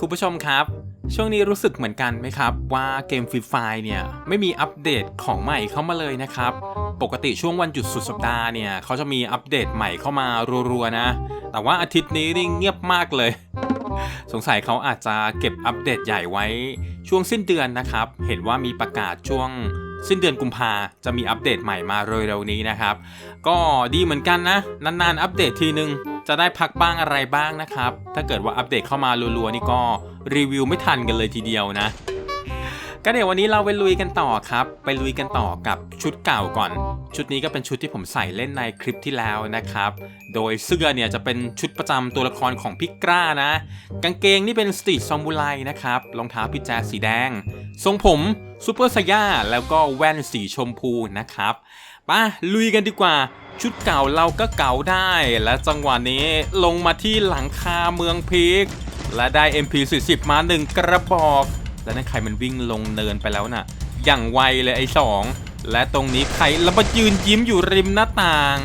คุณผู้ชมครับ ช่วงนี้รู้สึกเหมือนกันไหมครับ ว่าเกมฟรีไฟเนี่ย ไม่มีอัปเดตของใหม่เข้ามาเลยนะครับ ปกติช่วงวันหยุดสุดสัปดาห์เนี่ย เขาจะมีอัปเดตใหม่เข้ามารัวๆนะ แต่ว่าอาทิตย์นี้นี่เงียบมากเลย สงสัยเขาอาจจะเก็บอัปเดตใหญ่ไว้ ช่วงสิ้นเดือนนะครับ เห็นว่ามีประกาศช่วงสิ้นเดือนกุมภาจะมีอัปเดตใหม่มาเร็วๆนี้นะครับ ก็ดีเหมือนกันนะ นานๆอัปเดตทีนึง จะได้พักบ้างอะไรบ้างนะครับ ถ้าเกิดว่าอัปเดตเข้ามารัวๆนี่ก็รีวิวไม่ทันกันเลยทีเดียวนะ ก็เดี๋ยววันนี้เราไปลุยกันต่อครับ ไปลุยกันต่อกับชุดเก่าก่อน ชุดนี้ก็เป็นชุดที่ผมใส่เล่นในคลิปที่แล้วนะครับ โดยเสื้อเนี่ยจะเป็นชุดประจำตัวละครของพิกกร้านะ กางเกงนี่เป็นสตรีทซอมบูไลนะครับ รองเท้าพิแจสีแดง ทรงผมซูเปอร์สยาแล้วก็แว่นสีชมพูนะครับ ป่ะลุยกันดีกว่า ชุดเก่าเราก็เก่าได้ และจังหวะนี้ลงมาที่หลังคาเมืองพีกและได้ MP40 มาหนึ่งกระบอก แล้วนั่นใครมันวิ่งลงเนินไปแล้วน่ะ อย่างไวเลยไอ้สองและตรงนี้ใครแล้วมายืนยิ้มอยู่ริมหน้าต่าง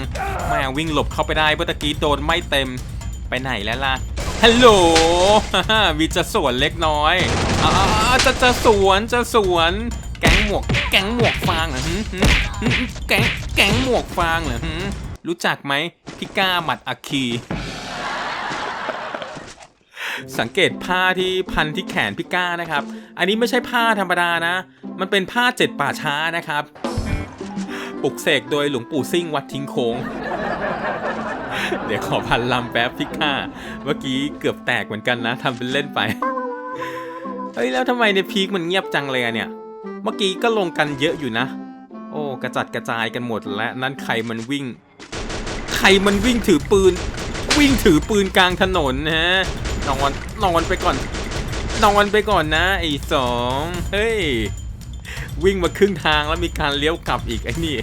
แม่วิ่งหลบเข้าไปได้เมื่อกี้โดนไม่เต็มไปไหนแล้วล่ะฮัลโหลมีจะสวนเล็กน้อยอ่าจะจะสวนจะสวน หมวก แก๊งหมวกฟางเหรอแก๊งแก๊งหมวกฟางเหรอรู้จักไหมพี่ก้าหมัดอัคคีสังเกตผ้าที่พันที่แขนพี่ก้านะครับ อันนี้ไม่ใช่ผ้าธรรมดานะ มันเป็นผ้าเจ็ดป่าช้านะครับ ปลุกเสกโดยหลวงปู่ซิ่งวัดทิ้งโค้ง เดี๋ยวขอพันลำแป๊บพี่ก้า เมื่อกี้เกือบแตกเหมือนกันนะทำเป็นเล่นไป เฮ้ยแล้วทำไมในพีคมันเงียบจังเลยอะเนี่ย เมื่อกี้ก็ลงกันเยอะอยู่นะ โอ้กระจัดกระจายกันหมดและนั่นใครมันวิ่ง ใครมันวิ่งถือปืน วิ่งถือปืนกลางถนนนะฮะนอนนอนไปก่อน นอนไปก่อนนะไอ้สองเฮ้ยวิ่งมาครึ่งทางแล้วมีการเลี้ยวกลับอีกไอ้นี่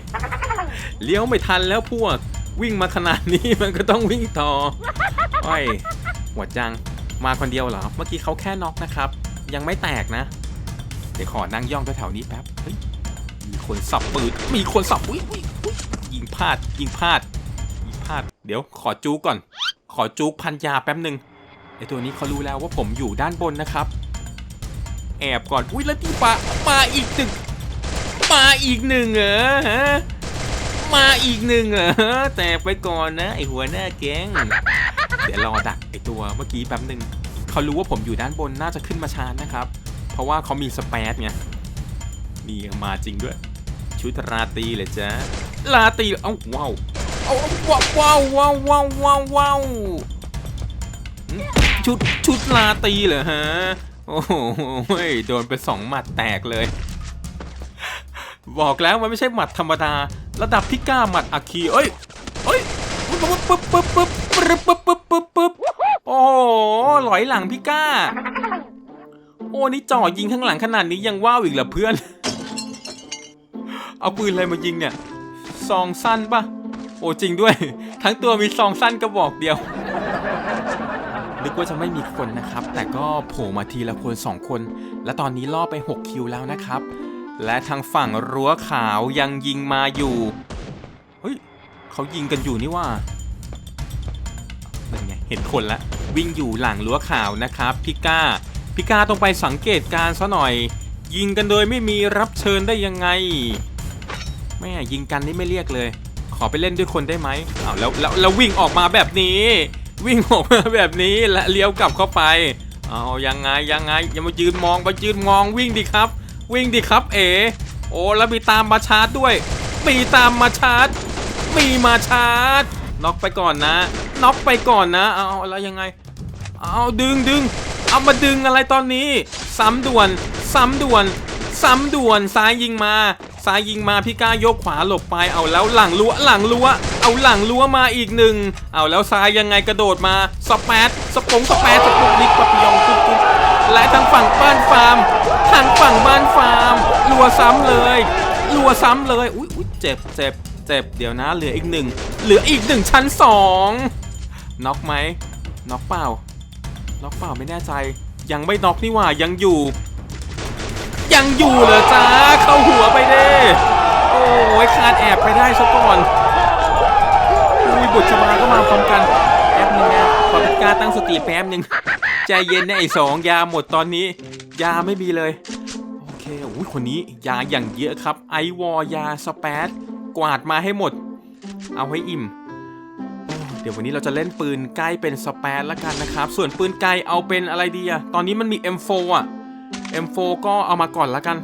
เลี้ยวไม่ทันแล้วพวกวิ่งมาขนาดนี้มันก็ต้องวิ่งต่ออ้อยหัวจังมาคนเดียวเหรอ เมื่อกี้เขาแค่น็อกนะครับ ยังไม่แตกนะ เดี๋ยวขอนั่งย่องแถวๆนี้แป๊บ เฮ้ย มีคนสับปืน มีคนสับอุ้ยอุ้ยอุ้ยยิงพลาด ยิงพลาด ยิงพลาด เดี๋ยวขอจูกก่อน ขอจูกพันยาแป๊บหนึ่งไอตัวนี้เขารู้แล้วว่าผมอยู่ด้านบนนะครับ แอบก่อน อุ้ยแล้วที่ปามาอีกหนึ่งมาอีกหนึ่งเหรอมาอีกหนึ่งเหรอแต่ไปก่อนนะไอหัวหน้าแก๊งเดี๋ยวรอดักไอตัวเมื่อกี้แป๊บหนึ่งเขารู้ว่าผมอยู่ด้านบนน่าจะขึ้นมาชาร์จนะครับ ราะว่าเขามีสเปซไงนี่มาจริงด้วย ชุดราตีเลยจ้ะราตีเอ้าว้าวเอาว้าวว้าวว้าวว้าวว้าวชุดชุดราตีเหรอฮะโอ้โหโดนไปสองหมัดแตกเลย บอกแล้วมันไม่ใช่หมัดธรรมดา ระดับที่กล้าหมัดอาคีเอ้ยเอ้ยปึ๊บปึ๊บปึ๊บปึ๊บปึ๊บปึ๊บปึ๊บปึ๊บปึ๊บปึ๊บโอ้โหหลอยหลังพี่ก้า โอ้นี่จ่อยิงข้างหลังขนาดนี้ยังว้าวอีกเหรอเพื่อน เอาปืนอะไรมายิงเนี่ย ซองสั้นปะโอ้จริงด้วย ทั้งตัวมีซองสั้นกระบอกเดียวนึกว่าจะไม่มีคนนะครับ แต่ก็โผล่มาทีละคนสองคน และตอนนี้ล่อไป 6 คิวแล้วนะครับ และทางฝั่งรั้วขาวยังยิงมาอยู่ เฮ้ยเขายิงกันอยู่นี่ว่าเป็นไง เห็นคนละ วิ่งอยู่หลังรั้วขาวนะครับพิก้า พิกาต้องไปสังเกตการซะหน่อย ยิงกันโดยไม่มีรับเชิญได้ยังไง แม่ยิงกันนี่ไม่เรียกเลย ขอไปเล่นด้วยคนได้ไหมอ้าวแล้วแล้วแล้ววิ่งออกมาแบบนี้ วิ่งออกมาแบบนี้และเลี้ยวกลับเข้าไปเอายังไงยังไงอย่ามายืนมองมายืนมองวิ่งดิครับ วิ่งดิครับเอโอ้แล้วมีตามมาชาร์จด้วย มีตามมาชาร์จ มีมาชาร์จน็อกไปก่อนนะน็อกไปก่อนนะ เอาแล้วยังไง เอาดึงดึง เอามาดึงอะไรตอนนี้ ซ้ำด่วน ซ้ำด่วน ซ้ำด่วนซ้ายยิงมา ซ้ายยิงมาพี่ก้ายกขวาหลบไปเอาแล้วหลังรั้วหลังรั้ว เอาหลังรั้วมาอีกหนึ่งเอาแล้วซ้ายยังไงกระโดดมาสแปดสปงสแปดสปุกนิกปะปิยองกุ๊กกุ๊กและทางฝั่งบ้านฟาร์มทางฝั่งบ้านฟาร์มรัวซ้ำเลยรัวซ้ำเลยอุ้ยอุ๊ยเจ็บเจ็บเจ็บเดี๋ยวนะเหลืออีกหนึ่งเหลืออีกหนึ่งชั้นสองน็อกไหมน็อกเปล่า น็อกเปล่าไม่แน่ใจ ยังไม่น็อกนี่หว่ายังอยู่ ยังอยู่เหรอจ้าเข้าหัวไปเด้โอ้ยคาดแอบไปได้ซะก่อนอุ้ยบุตรชบาก็มาพร้อมกันแป๊บนึงนะขอพิการตั้งสติแป๊บนึงใจเย็นนะไอ้สองยาหมดตอนนี้ ยาไม่มีเลยโอเคอุ้ยคนนี้ยาอย่างเยอะครับ ไอวอยาสเปซกวาดมาให้หมด เอาให้อิ่ม ดี๋ยววันนี้เราจะเล่นปืนใกล้เป็นสเปซแล้วกันนะครับ ส่วนปืนไกลเอาเป็นอะไรดีอะตอนนี้มันมี M4 อะ M4 ก็เอามาก่อนล้วกัน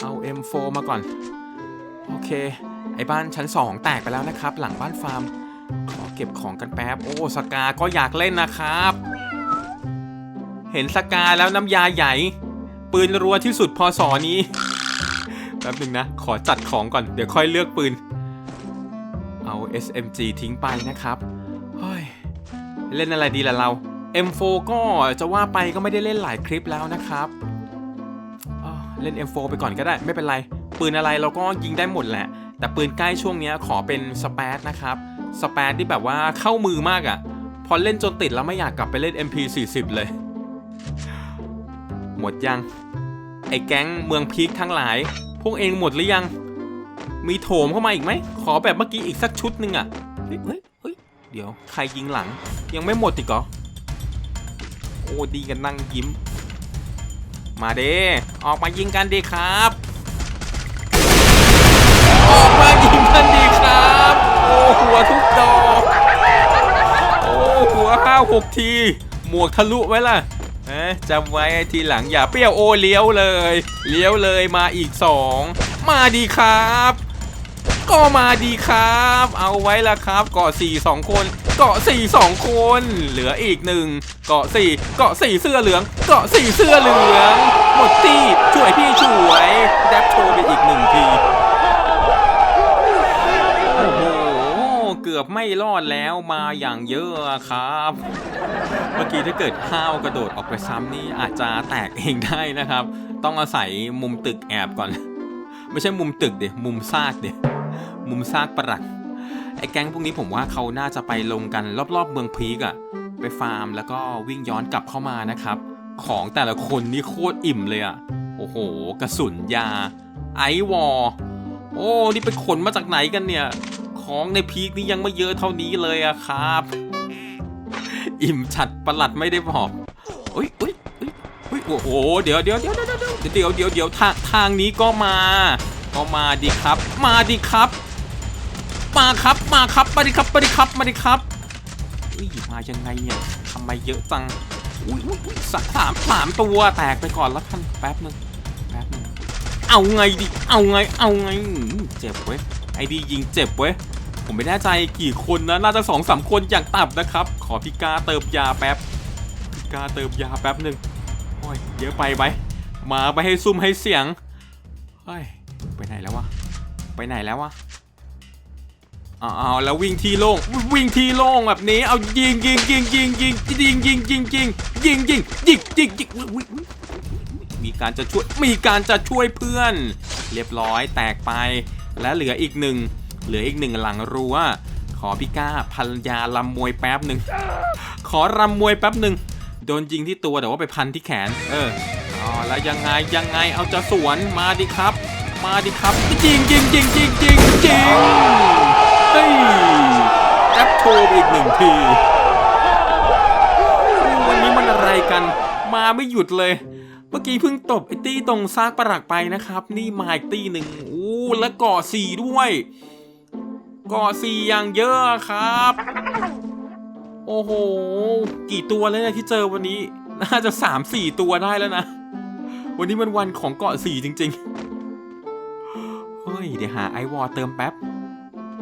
เอา M4 มาก่อน โอเค ไอ้บ้านชั้น 2 แตกไปแล้วนะครับ หลังบ้านฟาร์ม ขอเก็บของกันแป๊บ โอ้ สกา ก็อยากเล่นนะครับ เห็นสกาแล้วน้ำยาใหญ่ ปืนรัวที่สุดพอสอนี้ แป๊บหนึ่งนะ ขอจัดของก่อน เดี๋ยวค่อยเลือกปืน เอา SMG ทิ้งไปนะครับเฮ้ยเล่นอะไรดีล่ะเรา M4 ก็จะว่าไปก็ไม่ได้เล่นหลายคลิปแล้วนะครับเล่น M4 ไปก่อนก็ได้ไม่เป็นไร ปืนอะไรเราก็ยิงได้หมดแหละ แต่ปืนใกล้ช่วงนี้ขอเป็นสเปซนะครับสเปซที่แบบว่าเข้ามือมากอะ่ะ พอเล่นจนติดแล้วไม่อยากกลับไปเล่น MP40 เลย หมดยัง ไอ้แก๊งเมืองพีคทั้งหลาย พวกเองหมดหรือยัง มีโถมเข้ามาอีกไหม ขอแบบเมื่อกี้อีกสักชุดหนึ่งอะ่ะเฮ้ยเฮ้ยเฮ้ยเดี๋ยวใครยิงหลัง ยังไม่หมดอีกเหรอ โอ้ดีกันนั่งยิ้ม มาเด้ออกมายิงกันดีครับ ออกมายิงกันดีครับ โอ้หัวทุกดอก โอ้หัวห้าหกที หมวกทะลุไว้ล่ะเอ๊ะจำไว้ทีหลังอย่าเปรี้ยวโอเลี้ยวเลย เลี้ยวเลยมาอีกสอง มาดีครับ ก็มาดีครับ เอาไว้ละครับ เกาะสี่สองคน เกาะสี่สองคน เหลืออีกหนึ่งเกาะสี่เกาะสี่เสื้อเหลือง เกาะสี่เสื้อเหลือง หมดที่ช่วยพี่ช่วยแดบโชว์ไปอีกหนึ่งทีโอ้โหเกือบไม่รอดแล้วมาอย่างเยอะอะครับเมื่อกี้ถ้าเกิดห้าวกระโดดออกไปซ้ำนี่อาจจะแตกเองได้นะครับ ต้องอาศัยมุมตึกแอบก่อน ไม่ใช่มุมตึกเดี๋ยมุมซากเดี๋ย มุมซากปรักไอ้แก๊งพวกนี้ผมว่าเขาน่าจะไปลงกันรอบๆเมืองพีกอะไปฟาร์มแล้วก็วิ่งย้อนกลับเข้ามานะครับ ของแต่ละคนนี่โคตรอิ่มเลยอะโอ้โห กระสุนยา ไอวอลโอ้นี่ไปขนมาจากไหนกันเนี่ย ของในพีคนี้ยังไม่เยอะเท่านี้เลยอะครับ อิ่มฉัดประหลัดไม่ได้บอกอุ้ยอุ้ยอุ้ยอุ้ยโอ้โหเดี๋ยวเดี๋ยวเดี๋ยวเดี๋ยวเดี๋ยวเดี๋ยวเดี๋ยวทางทางนี้ก็มา ก็มาดิครับ มาดิครับ มาครับมาครับมาดิครับมาดิครับมาดิครับอุ้ยมายังไงเนี่ยทำไมเยอะจังอุ้ยสักสามสามตัวแตกไปก่อนแล้วกันแป๊บนึงแป๊บนึงเอาไงดิเอาไงเอาไงเจ็บเว้ยไอดียิงเจ็บเว้ยผมไม่แน่ใจกี่คนนะน่าจะสองสามคนอย่างต่ำนะครับ ขอพี่กาเติมยาแป๊บพี่กาเติมยาแป๊บหนึ่งโอ้ยเยอะไปไว้มาไปให้ซุ่มให้เสียงเฮ้ย ไปไหนแล้ววะ ไปไหนแล้ววะเอาเอาแล้ววิ่งที่โล่งวิ่งที่โล่งแบบนี้ เอายิงยิงยิงยิงยิงยิงยิงยิงยิงยิงยิงยิงยิงยิงมีการจะช่วยมีการจะช่วยเพื่อน เรียบร้อยแตกไป และเหลืออีกหนึ่งเหลืออีกหนึ่งหลังรั้วขอพี่ก้าพันยาลำมวยแป๊บหนึ่งขอรำมวยแป๊บหนึ่งโดนยิงที่ตัวแต่ว่าไปพันที่แขน เอออ๋อแล้วยังไงยังไงเอาจะสวนมาดิครับ มาดิครับยิงยิงยิงยิงยิงยิงเฮ้ยแอปโชว์อีกหนึ่งที วันนี้มันอะไรกัน มาไม่หยุดเลย เมื่อกี้เพิ่งตบไอ้ตี้ตรงซากปรักไปนะครับ นี่มาอีกตี้หนึ่งอู้และเกาะสีด้วยเกาะสีอย่างเยอะครับ โอ้โห กี่ตัวเลยนี่ยที่เจอวันนี้ น่าจะสามสี่ตัวได้แล้วนะ วันนี้มันวันของเกาะสี่จริง ๆ ย เดี๋ยวหาไอวอลเติมแป๊บ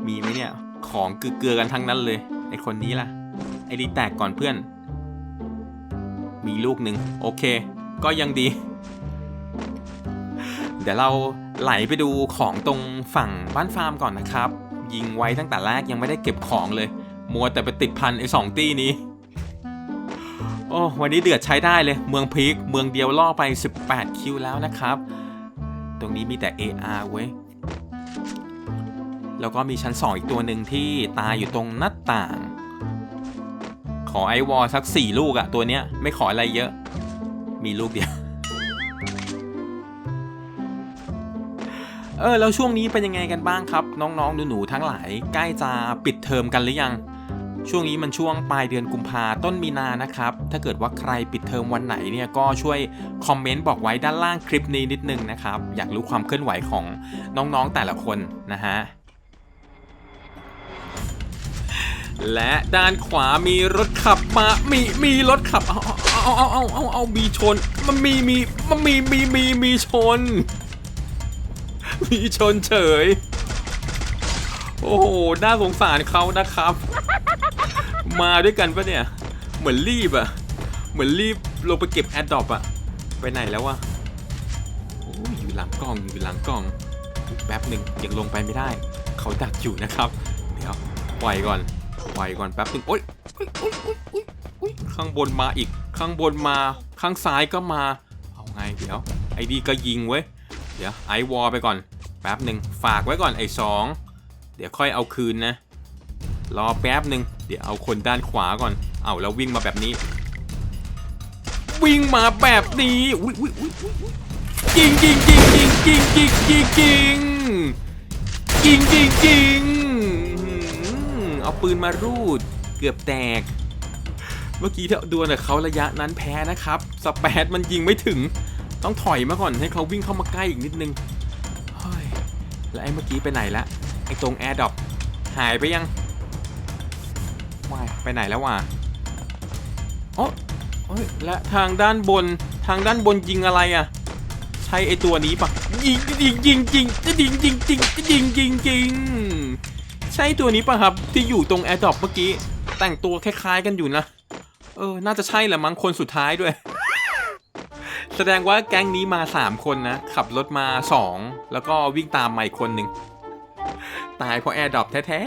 มีไหมเนี่ย ของเกลือกันทั้งนั้นเลย ไอคนนี้ล่ะ ไอดีแตกก่อนเพื่อน มีลูกหนึ่งโอเค ก็ยังดี เดี๋ยวเราไหลไปดูของตรงฝั่งบ้านฟาร์มก่อนนะครับ ยิงไว้ตั้งแต่แรกยังไม่ได้เก็บของเลย มัวแต่ไปติดพันไอ้สองตี้นี้โอ้วันนี้เดือดใช้ได้เลย เมืองพีคเมืองเดียวล่อไป 18 คิวแล้วนะครับ ตรงนี้มีแต่ AR เว้ย แล้วก็มีชั้น 2 อีกตัวหนึ่งที่ตายอยู่ตรงหน้าต่าง ขอไอวอลสักสี่ลูกอะตัวเนี้ยไม่ขออะไรเยอะ มีลูกเดียว เออ แล้วช่วงนี้เป็นยังไงกันบ้างครับ น้องๆหนูๆทั้งหลาย ใกล้จะปิดเทอมกันหรือยัง ช่วงนี้มันช่วงปลายเดือนกุมภาต้นมีนานะครับ ถ้าเกิดว่าใครปิดเทอมวันไหนเนี่ยก็ช่วยคอมเมนต์บอกไว้ด้านล่างคลิปนี้นิดนึงนะครับ อยากรู้ความเคลื่อนไหวของน้องๆแต่ละคนนะฮะ และด้านขวามีรถขับมามีมีรถขับเอาเอาเอาเอาเอาเอามีชน มันมีมีมันมีมีมีมีชน มีชนเฉย โอ้โหน่าสงสารเขานะครับ มาด้วยกันปะเนี่ย เหมือนรีบอะเหมือนรีบลงไปเก็บแอดดอปอะไปไหนแล้ววะโอ้ยอยู่หลังกล้องอยู่หลังกล้อง แป๊บหนึ่งยังลงไปไม่ได้ เขาดักอยู่นะครับ เดี๋ยวปล่อยก่อน ไปก่อนแป๊บหนึ่งโอ๊ยโอ๊ยโอ๊ยโอ๊ยโอ๊ยโอ๊ยข้างบนมาอีก ข้างบนมา ข้างซ้ายก็มา เอาไงเดี๋ยว ไอ้ดีก็ยิงเว้ย เดี๋ยวไอวอลไปก่อน แป๊บหนึ่งฝากไว้ก่อนไอ้สอง เดี๋ยวค่อยเอาคืนนะ รอแป๊บหนึ่งเดี๋ยวเอาคนด้านขวาก่อน เอาแล้ววิ่งมาแบบนี้ วิ่งมาแบบนี้อุ้ยอุ้ยอุ้ยอุ้ยอุ๊ยยิงยิงยิงยิงยิงยิงยิงยิงยิงยิงยิง เอาปืนมารูด เกือบแตก เมื่อกี้ถ้าดวลกับเขาระยะนั้นแพ้นะครับสเปดมันยิงไม่ถึง ต้องถอยมาก่อนให้เขาวิ่งเข้ามาใกล้อีกนิดนึงเฮ้ยแล้วไอ้เมื่อกี้ไปไหนละไอ้ตรงแอร์ดรอปหายไปยังว่ายไปไหนแล้ววะโอ้โอ้ยและทางด้านบนทางด้านบนยิงอะไรอะใช่ไอ้ตัวนี้ปะยิงยิงยิงยิงยิงยิงยิงยิงยิงยิง ใช่ตัวนี้ป่ะครับที่อยู่ตรงแอร์ดรอปเมื่อกี้ แต่งตัวคล้ายๆกันอยู่นะ เออ น่าจะใช่แหละมั้งคนสุดท้ายด้วย แสดงว่าแก๊งนี้มา 3 คนนะ ขับรถมา 2 แล้วก็วิ่งตามมาอีกคนหนึ่ง ตายเพราะแอร์ดรอปแท้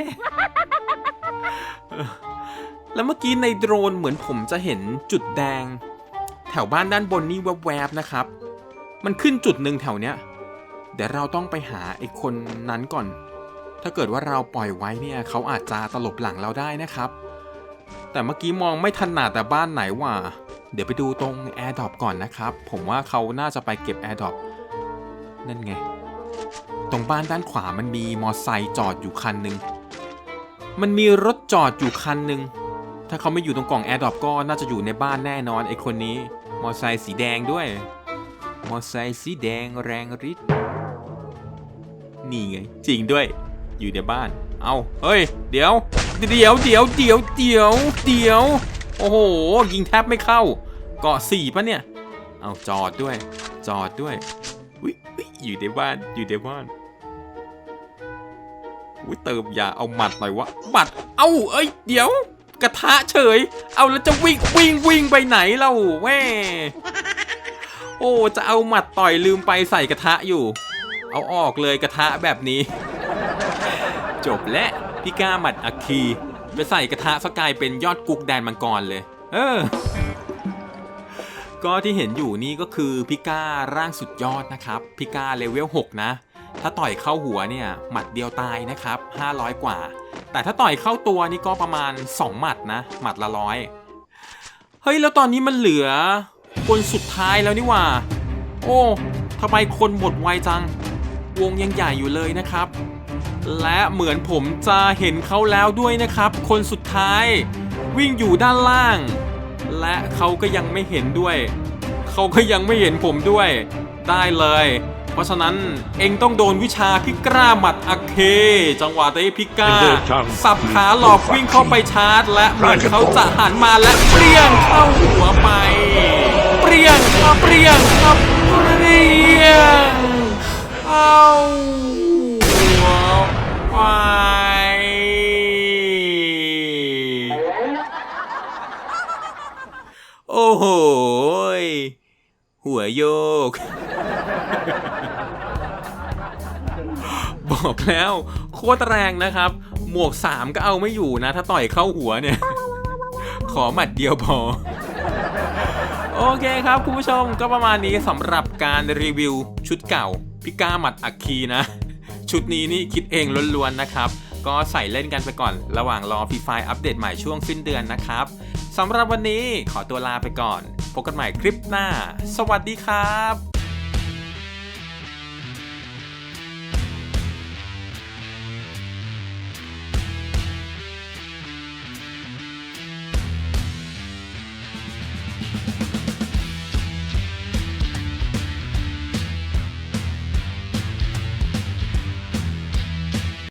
ๆ แล้วเมื่อกี้ในโดรนเหมือนผมจะเห็นจุดแดง แถวบ้านด้านบนนี่แวบๆนะครับ มันขึ้นจุดหนึ่งแถวเนี้ยเดี๋ยวเราต้องไปหาไอ้คนนั้นก่อน ถ้าเกิดว่าเราปล่อยไว้เนี่ยเขาอาจจะตลบหลังเราได้นะครับ แต่เมื่อกี้มองไม่ถนัดแต่บ้านไหนว่ะเดี๋ยวไปดูตรง Air d r o p ก่อนนะครับ ผมว่าเขาน่าจะไปเก็บ Air d r o p นั่นไง ตรงบ้านด้านขวามันมีมอไซค์จอดอยู่คันหนึ่งมันมีรถจอดอยู่คันหนึ่งถ้าเขาไม่อยู่ตรงกล่อง Air d r o p ก็น่าจะอยู่ในบ้านแน่นอนไอคนนี้ มอไซค์สีแดงด้วย มอไซค์สีแดงแรงฤทธิ์นี่ไง จริงด้วย อยู่ในบ้าน เอาเฮ้ย เดี๋ยว เดี๋ยว เดี๋ยว เดี๋ยว เดี๋ยว เดี๋ยว โอ้โห ยิงแทบไม่เข้า เกาะสี่ปะเนี่ย เอาจอดด้วย จอดด้วยวิวิอยู่ในบ้าน อยู่ในบ้านวิเติมยา เอาหมัดหน่อยวะหมัด เอาเอ้ย เดี๋ยว กระทะเฉย เอาแล้วจะวิ่ง วิ่ง วิ่งไปไหนเล่าแม่โอ้ จะเอาหมัดต่อยลืมไปใส่กระทะอยู่ เอาออกเลยกระทะแบบนี้ จบและพี่ก้าหมัดอัคคีไปใส่กระทะสกายเป็นยอดกุกแดนมังกรเลย เออ ก็ที่เห็นอยู่นี่ก็คือพี่ก้าร่างสุดยอดนะครับพี่ก้าเลเวล 6 นะ ถ้าต่อยเข้าหัวเนี่ยหมัดเดียวตายนะครับ 500 กว่า แต่ถ้าต่อยเข้าตัวนี่ก็ประมาณ 2 หมัดนะ หมัดละร้อยเฮ้ย แล้วตอนนี้มันเหลือ คนสุดท้ายแล้วนี่ว่า โอ้ทำไมคนหมดไวจัง วงยังใหญ่อยู่เลยนะครับ และเหมือนผมจะเห็นเขาแล้วด้วยนะครับ คนสุดท้ายวิ่งอยู่ด้านล่าง และเขาก็ยังไม่เห็นด้วย เขาก็ยังไม่เห็นผมด้วย ได้เลย เพราะฉะนั้นเองต้องโดนวิชาพิกล้าหมัดอัคเค จังหวะที่พิก้า สับขาหลอกวิ่งเข้าไปชาร์จ และเหมือนเขาจะหันมาและเปรี้ยงเข้าหัวไป เปรี้ยงเข้าเปรี้ยงเข้าเปรี้ยงเอ้โห หัวโยก บอกแล้วโคตรแรงนะครับ หมวก3ก็เอาไม่อยู่นะ ถ้าต่อยเข้าหัวเนี่ย ขอหมัดเดียวพอ โอเคครับคุณผู้ชมก็ประมาณนี้สำหรับการรีวิวชุดเก่า พิก้าหมัดอัคคีนะ ชุดนี้นี่คิดเองล้วนๆนะครับ ก็ใส่เล่นกันไปก่อน ระหว่างรอฟีไฟอัปเดตใหม่ช่วงสิ้นเดือนนะครับสำหรับวันนี้ขอตัวลาไปก่อน พบกันใหม่คลิปหน้า สวัสดีครับ